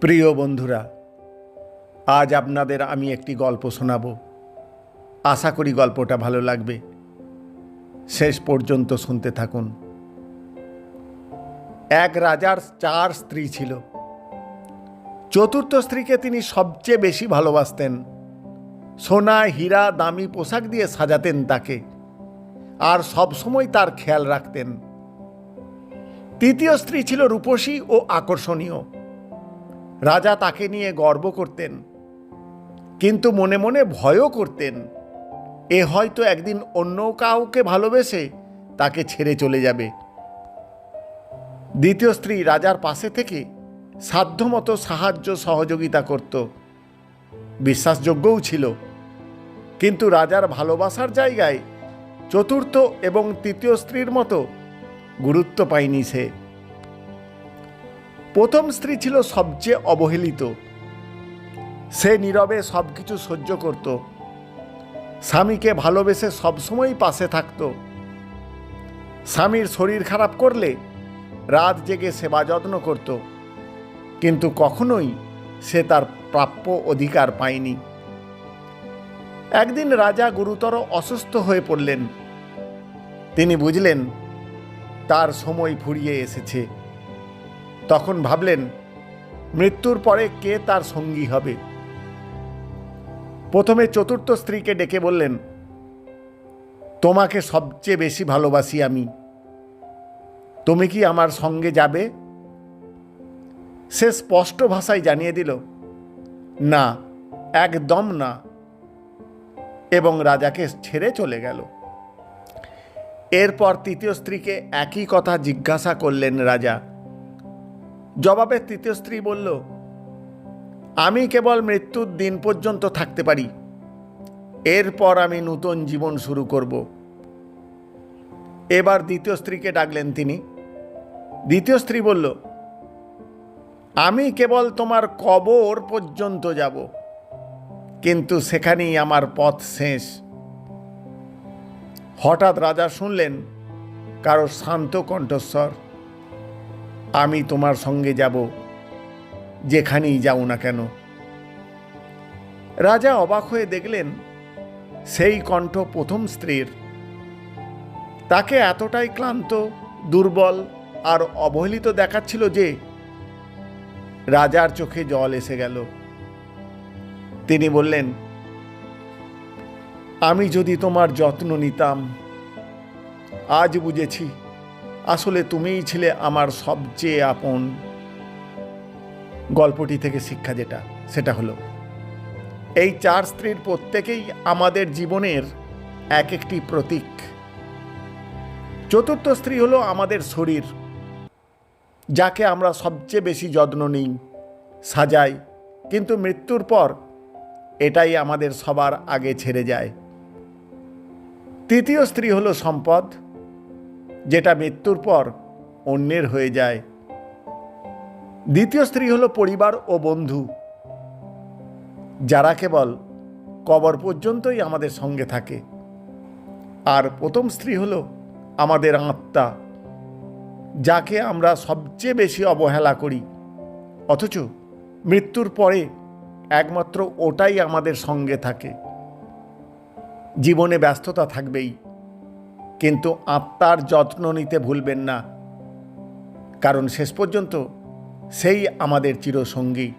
প্রিয় বন্ধুরা, আজ আপনাদের আমি একটি গল্প শোনাব। আশা করি গল্পটা ভালো লাগবে। শেষ পর্যন্ত শুনতে থাকুন। এক রাজার চার স্ত্রী ছিল। চতুর্থ স্ত্রীকে তিনি সবচেয়ে বেশি ভালোবাসতেন। সোনা, হীরা, দামি পোশাক দিয়ে সাজাতেন তাকে, আর সবসময় তার খেয়াল রাখতেন। তৃতীয় স্ত্রী ছিল রূপসী ও আকর্ষণীয়। রাজা তাকে নিয়ে গর্ব করতেন, কিন্তু মনে মনে ভয়ও করতেন। এ হয়তো একদিন অন্য কাউকে ভালোবেসে তাকে ছেড়ে চলে যাবে। দ্বিতীয় স্ত্রী রাজার পাশে থেকে সাধ্যমতো সাহায্য সহযোগিতা করত। বিশ্বাসযোগ্যও ছিল। কিন্তু রাজার ভালোবাসার জায়গায় চতুর্থ এবং তৃতীয় স্ত্রীর মতো গুরুত্ব পায়নি সে। প্রথম স্ত্রী ছিল সবচেয়ে অবহেলিত। সে নীরবে সব কিছু সহ্য করত। স্বামীকে ভালোবেসে সবসময় পাশে থাকত। স্বামীর শরীর খারাপ করলে রাত জেগে সেবা যত্ন করত। কিন্তু কখনোই সে তার প্রাপ্য অধিকার পায়নি। একদিন রাজা গুরুতর অসুস্থ হয়ে পড়লেন। তিনি বুঝলেন, তার সময় ফুরিয়ে এসেছে। তখন ভাবলেন, মৃত্যুর পরে কে তার সঙ্গী হবে? প্রথমে চতুর্থ স্ত্রীকে ডেকে বললেন, তোমাকে সবচেয়ে বেশি ভালোবাসি আমি। তুমি কি আমার সঙ্গে যাবে? সে স্পষ্ট ভাষায় জানিয়ে দিল, না, একদম না। এবং রাজাকে ছেড়ে চলে গেল। এরপর তৃতীয় স্ত্রীকে একই কথা জিজ্ঞাসা করলেন রাজা জবাবে তৃতীয় স্ত্রী বলল, আমি কেবল মৃত্যুর দিন পর্যন্ত থাকতে পারি। এরপর আমি নূতন জীবন শুরু করব। এবার দ্বিতীয় স্ত্রীকে ডাকলেন তিনি। দ্বিতীয় স্ত্রী বলল, আমি কেবল তোমার কবর পর্যন্ত যাব, কিন্তু সেখানেই আমার পথ শেষ। হঠাৎ রাজা শুনলেন কারও শান্ত কণ্ঠস্বর। আমি তোমার সঙ্গে যাব, যেখানেই যাও না কেন। রাজা অবাক হয়ে দেখলেন, সেই কণ্ঠ প্রথম স্ত্রীর। তাকে এতটাই ক্লান্ত, দুর্বল আর অবহেলিত দেখাচ্ছিল যে রাজার চোখে জল এসে গেল। তিনি বললেন, আমি যদি তোমার যত্ন নিতাম, আজ বুঝেছি আসলে তুমিই ছিলে আমার সবচেয়ে আপন। গল্পটি থেকে শিক্ষা যেটা, সেটা হলো, এই চার স্ত্রীর প্রত্যেকেই আমাদের জীবনের এক একটি প্রতীক। চতুর্থ স্ত্রী হলো আমাদের শরীর, যাকে আমরা সবচেয়ে বেশি যত্ন নিই, সাজাই, কিন্তু মৃত্যুর পর এটাই আমাদের সবার আগে ছেড়ে যায়। তৃতীয় স্ত্রী হলো সম্পদ যেটা মৃত্যুর পর অন্যের হয়ে যায়। দ্বিতীয় স্ত্রী হলো পরিবার ও বন্ধু। যারা কেবল কবর পর্যন্তই আমাদের সঙ্গে থাকে। আর প্রথম স্ত্রী হলো আমাদের আত্মা, যাকে আমরা সবচেয়ে বেশি অবহেলা করি। অথচ মৃত্যুর পরে একমাত্র ওটাই আমাদের সঙ্গে থাকে। জীবনে ব্যস্ততা থাকবেই। কিন্তু আত্মার যত্ন নিতে ভুলবেন না। কারণ শেষ পর্যন্ত সেই আমাদের চিরসঙ্গী।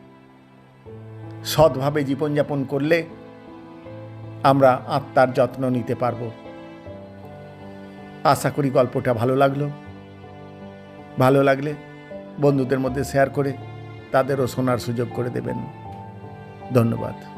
সৎভাবে জীবনযাপন করলে আমরা আত্মার যত্ন নিতে পারব। আশা করি গল্পটা ভালো লাগল। ভালো লাগলে বন্ধুদের মধ্যে শেয়ার করে তাদেরও শোনার সুযোগ করে দেবেন। ধন্যবাদ।